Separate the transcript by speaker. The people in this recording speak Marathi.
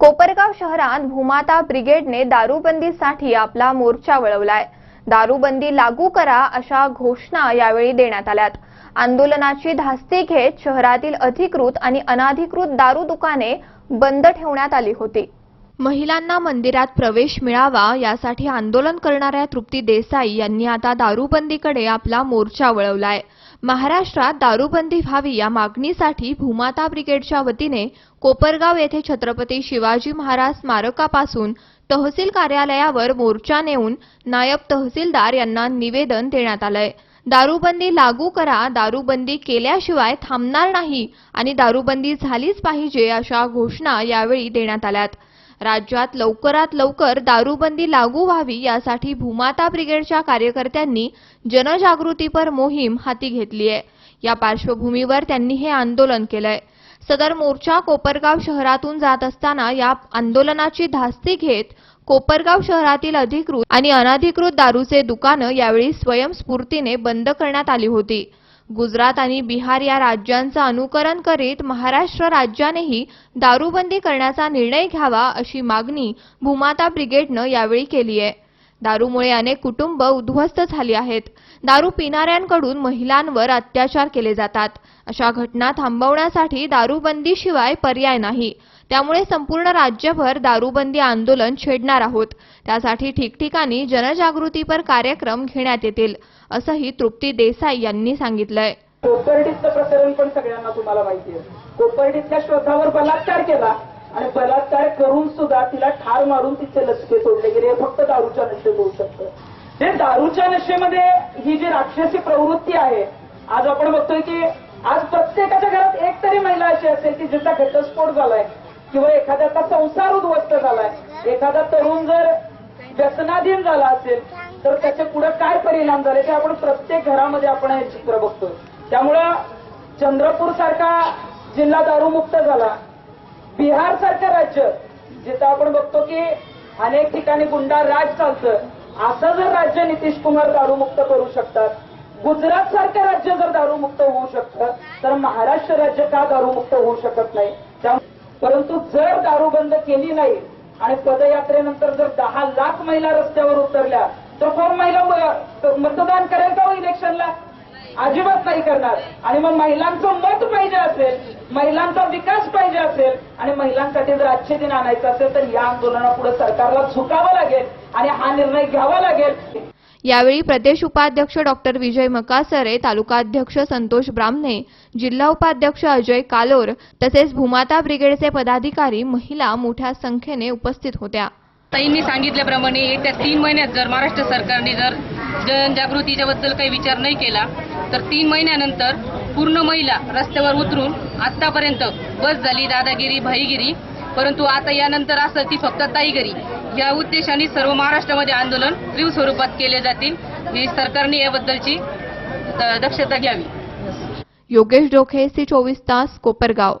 Speaker 1: कोपरगाव शहरात भूमाता ब्रिगेडने दारूबंदीसाठी आपला मोर्चा वळवलाय. दारूबंदी लागू करा अशा घोषणा यावेळी देण्यात आल्यात. आंदोलनाची धास्ती घेत शहरातील अधिकृत आणि अनाधिकृत दारू दुकाने बंद ठेवण्यात आली होती. महिलांना मंदिरात प्रवेश मिळावा यासाठी आंदोलन करणाऱ्या तृप्ती देसाई यांनी आता दारूबंदीकडे आपला मोर्चा वळवलाय. महाराष्ट्रात दारूबंदी व्हावी या मागणीसाठी भूमाता ब्रिगेडच्या वतीने कोपरगाव येथे छत्रपती शिवाजी महाराज स्मारकापासून तहसील कार्यालयावर मोर्चा नेऊन नायब तहसीलदार यांना निवेदन देण्यात आलंय. दारूबंदी लागू करा दारूबंदी केल्याशिवाय थांबणार नाही आणि दारूबंदी झालीच पाहिजे अशा घोषणा यावेळी देण्यात आल्यात. राज्यात लवकरात लवकर दारूबंदी लागू व्हावी यासाठी भूमाता ब्रिगेडच्या कार्यकर्त्यांनी जनजागृतीपर मोहीम हाती घेतली आहे या पार्श्वभूमीवर त्यांनी हे आंदोलन केलंय. सदर मोर्चा कोपरगाव शहरातून जात असताना या आंदोलनाची धास्ती घेत कोपरगाव शहरातील अधिकृत आणि अनाधिकृत दारूचे दुकानं यावेळी स्वयंस्फूर्तीने बंद करण्यात आली होती. गुजरात आणि बिहार या राज्यांचं अनुकरण करीत महाराष्ट्र राज्यानेही दारूबंदी करण्याचा निर्णय घ्यावा अशी मागणी भूमाता ब्रिगेडनं यावेळी केली आहे दारूमुळे अनेक कुटुंब उद्ध्वस्त झाली आहेत. दारू पिणाऱ्यांकडून महिलांवर अत्याचार केले जातात. अशा घटना थांबवण्यासाठी दारूबंदीशिवाय पर्याय नाही. त्यामुळे संपूर्ण राज्यभर दारूबंदी आंदोलन छेडणार आहोत. त्यासाठी ठिकठिकाणी जनजागृतीपर कार्यक्रम घेण्यात येतील असंही तृप्ती देसाई यांनी सांगितलंय.
Speaker 2: कोपर्डीचं प्रकरण पण सगळ्यांना तुम्हाला माहिती आहे. कोपर्डीच्या श्रोतावर बलात्कार केला. आणि बलात्कार करून सुद्धा तिला ठार मारून तिचे लचके सोडले गेले. फक्त दारूच्या नशेत होऊ शकतं. हे दारूच्या नशेमध्ये ही जी राक्षसी प्रवृत्ती आहे आज आपण बघतोय की आज प्रत्येकाच्या घरात एक तरी महिला अशी असेल की जिचा घटस्फोट झालाय किंवा एखाद्याचा संसार उद्ध्वस्त झालाय. एखादा तरुण जर व्यसनाधीन झाला असेल तर त्याचे पुढे काय परिणाम झाले ते आपण प्रत्येक घरामध्ये आपण हे चित्र बघतोय. त्यामुळं चंद्रपूर सारखा जिल्हा दारूमुक्त झाला. बिहार सारखं राज्य जिथं आपण बघतो की अनेक ठिकाणी गुंडा राज चालतं. असं जर राज्य नितीश कुमार दारूमुक्त करू शकतात गुजरात सारखं राज्य जर दारूमुक्त होऊ शकतं तर महाराष्ट्र राज्य का दारूमुक्त होऊ शकत नाही? परंतु जर दारू बंद केली नाही आणि पदयात्रेनंतर जर दहा लाख महिला रस्त्यावर उतरल्या तर कोण महिला मतदान करेल का हो इलेक्शनला? अजिबात नाही करणार. आणि मग महिलांचं मत पाहिजे असेल महिलांचा विकास पाहिजे असेल आणि महिलांसाठी जर आजचे दिन आणायचं असेल तर या आंदोलनापुढे सरकारला झुकावं लागेल आणि हा निर्णय घ्यावा लागेल.
Speaker 1: यावेळी प्रदेश उपाध्यक्ष डॉक्टर विजय मकासरे तालुकाध्यक्ष संतोष ब्राह्मणे जिल्हा उपाध्यक्ष अजय कालोर तसेच भूमाता ब्रिगेडचे पदाधिकारी महिला मोठ्या संख्येने उपस्थित होत्या.
Speaker 3: ताईंनी सांगितल्याप्रमाणे येत्या तीन महिन्यात जर महाराष्ट्र सरकारने जर जनजागृतीच्या बद्दल काही विचार नाही केला तर तीन महिन्यानंतर पूर्ण महिला रस्त्यावर उतरून आतापर्यंत बस झाली दादागिरी भाईगिरी. परंतु आता यानंतर असं ती फक्त ताईगिरी. या उद्देशाने सर्व महाराष्ट्रामध्ये आंदोलन तीव्र स्वरूपात केले जातील. ही सरकारने याबद्दलची दक्षता घ्यावी.
Speaker 1: योगेश डोखे सी चोवीस तास कोपरगाव.